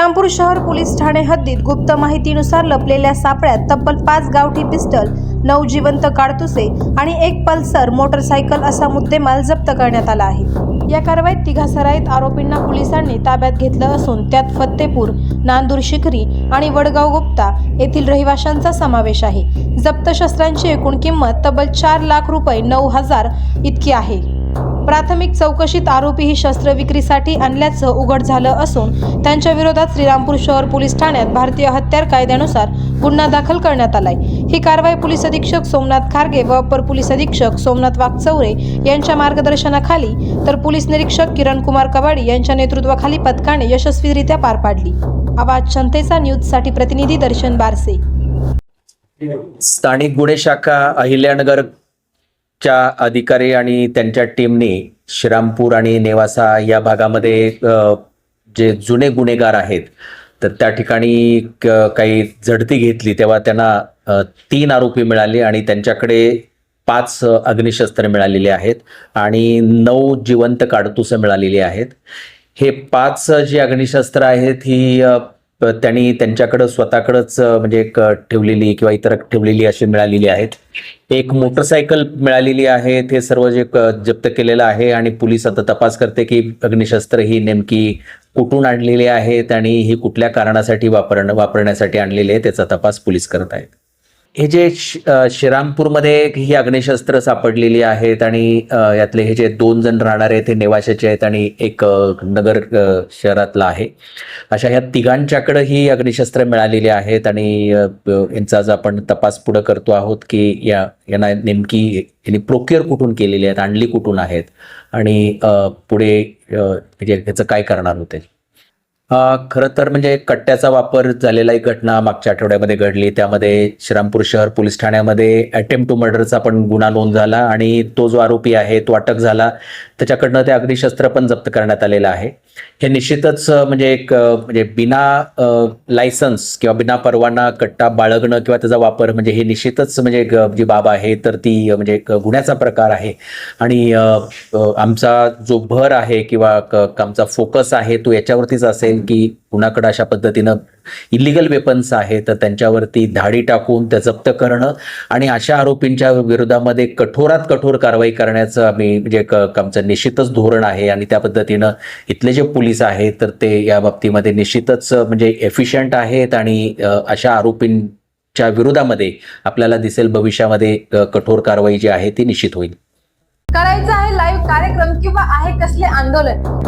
श्रीरामपूर शहर पोलीस ठाणे हद्दीत गुप्त माहितीनुसार लपलेल्या सापळ्यात तब्बल पाच गावठी पिस्टल नऊ जिवंत काडतुसे आणि एक पल्सर मोटरसायकल असा मुद्देमाल जप्त करण्यात आला आहे. या कारवाईत तिघासराईत आरोपींना पोलिसांनी ताब्यात घेतलं असून त्यात फत्तेपूर नांदूर शिखरी आणि वडगाव गुप्ता येथील रहिवाशांचा समावेश आहे. जप्त शस्त्रांची एकूण किंमत तब्बल चार लाख रुपये नऊ हजार इतकी आहे. प्राथमिक चौकशीत आरोपी ही शस्त्र विक्रीसाठी आणल्याचं उघड झालं असून त्यांच्या विरोधात श्रीरामपूर शहर पोलीस ठाण्यात भारतीय हत्यार कायद्यानुसार गुन्हा दाखल करण्यात आलाय. ही कारवाई पोलीस अधीक्षक सोमनाथ खारगे व अपर पोलीस अधीक्षक सोमनाथ वाघचौरे यांच्या मार्गदर्शनाखाली तर पोलीस निरीक्षक किरण कुमार कवाडी यांच्या नेतृत्वाखाली पथकाने यशस्वीरित्या पार पाडली. आवाज जनतेचा न्यूजसाठी प्रतिनिधी दर्शन बारसे. स्थानिक गुन्हे शाखा च्या अधिकारी आणि त्यांच्या टीमने श्रीरामपूर आणि नेवासा या भागामध्ये जे जुने गुन्हेगार आहेत तर त्या ठिकाणी क- काही झडती घेतली तेव्हा त्यांना तीन आरोपी मिळाले आणि त्यांच्याकडे पाच अग्निशस्त्र मिळालेली आहेत आणि नऊ जिवंत काडतुसं मिळालेली आहेत. हे पाच जी अग्निशस्त्र आहेत ही त्यांनी त्यांच्याकडं स्वतःकडंच म्हणजे एक ठेवलेली किंवा इतर ठेवलेली अशी मिळालेली आहेत. एक मोटरसायकल मिळालेली आहे ते सर्व जे क- जप्त केलेलं आहे आणि पोलीस आता तपास करते की अग्निशस्त्र ही नेमकी कुठून आणलेली आहेत आणि ही कुठल्या कारणासाठी वापरण वापरण्यासाठी आणलेली आहे त्याचा तपास पोलीस करत आहेत. हे जे श- श्रीरामपूरमध्ये ही अग्निशस्त्र सापडलेली आहेत आणि यातले हे जे दोन जण राहणारे आहेत ते नेवाशाचे आहेत आणि एक नगर शहरातला आहे. अशा ह्या तिघांच्याकडं ही अग्निशस्त्र मिळालेली आहेत आणि यांचा आज आपण तपास पुढे करतो आहोत की या यांना नेमकी यांनी प्रोक्युअर कुठून केलेली आहेत आणली कुठून आहेत आणि पुढे म्हणजे याचं काय करणार होते? खरं तर म्हणजे कट्ट्याचा वापर झालेला एक घटना मागच्या आठवड्यामध्ये घडली. त्यामध्ये श्रीरामपूर शहर पोलीस ठाण्यामध्ये अटेम्प्ट टू मर्डरचा पण गुन्हा नोंद झाला आणि तो जो आरोपी आहे तो अटक झाला. त्याच्याकडनं ते अग्निशस्त्र पण जप्त करण्यात आलेलं आहे. हे निश्चितच म्हणजे एक म्हणजे बिना लायसन्स किंवा बिना परवाना कट्टा बाळगणं किंवा त्याचा वापर म्हणजे हे निश्चितच म्हणजे एक, जी बाब आहे तर ती म्हणजे एक गुन्ह्याचा प्रकार आहे. आणि आमचा जो भर आहे किंवा क- आमचा फोकस आहे तो याच्यावरतीच असेल. की कुणाकडे अशा पद्धतीनं इलिगल वेपन्स आहेत तर त्यांच्यावरती धाडी टाकून त्या जप्त करणं आणि अशा आरोपींच्या विरोधामध्ये कठोरात कठोर कारवाई करण्याचं आम्ही म्हणजे आमचं निश्चितच धोरण आहे आणि त्या पद्धतीनं इथले जे पोलीस आहेत तर ते या बाबतीमध्ये निश्चितच म्हणजे एफिशियंट आहेत आणि अशा आरोपींच्या विरोधामध्ये आपल्याला दिसेल भविष्यामध्ये कठोर कारवाई जी आहे ती निश्चित होईल. करायचं आहे लाईव्ह कार्यक्रम किंवा आहे कसले आंदोलन?